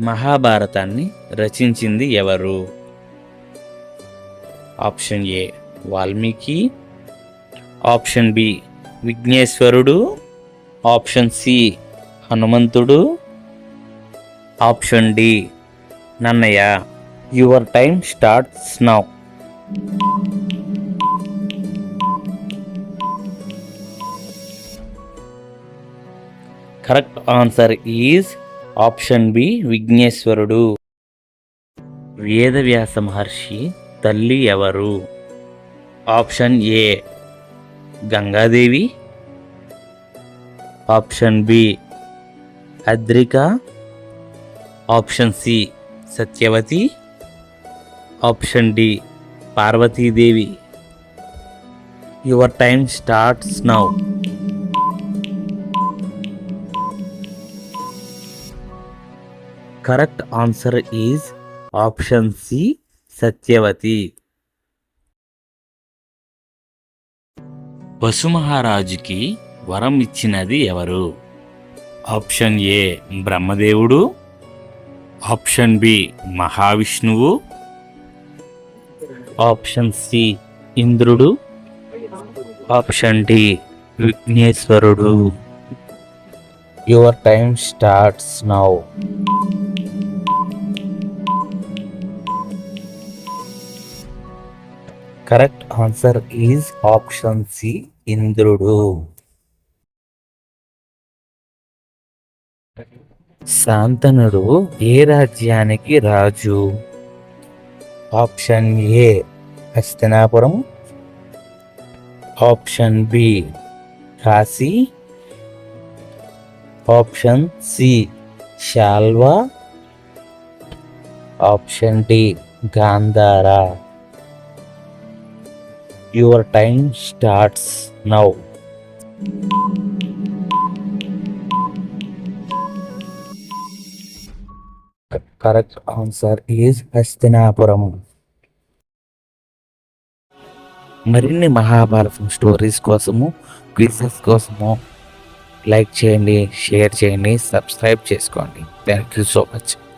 మహాభారతాన్ని రచించింది ఎవరు? Option A Valmiki option B విఘ్నేశ్వరుడు ఆప్షన్ సి హనుమంతుడు option D Nannaya. Your time starts now. Correct answer is option B విఘ్నేశ్వరుడు. వేదవ్యాస మహర్షి తల్లి ఎవరు? Option A Gangadevi. Option B Adrika. Option C Satyavati. Option D Parvatidevi. Your time starts now. Correct answer is option C Satyavati వసుమహారాజుకి వరం ఇచ్చినది ఎవరు? Option A బ్రహ్మదేవుడు. Option B మహావిష్ణువు. Option C ఇంద్రుడు. Option D విఘ్నేశ్వరుడు. Your time starts now correct answer is option C ఇంద్రుడు. శాంతనుడు ఏ రాజ్యానికి రాజు? Option A Hastinapuram. Option B Kashi. Option C Salva. Option D Gandhara. Your time starts now. Correct answer is Hastinapuram. మరిన్ని Mahabharatam stories కోసము quizzes కోసము like చేయండి share చేయండి subscribe చేసుకోండి. Thank you so much.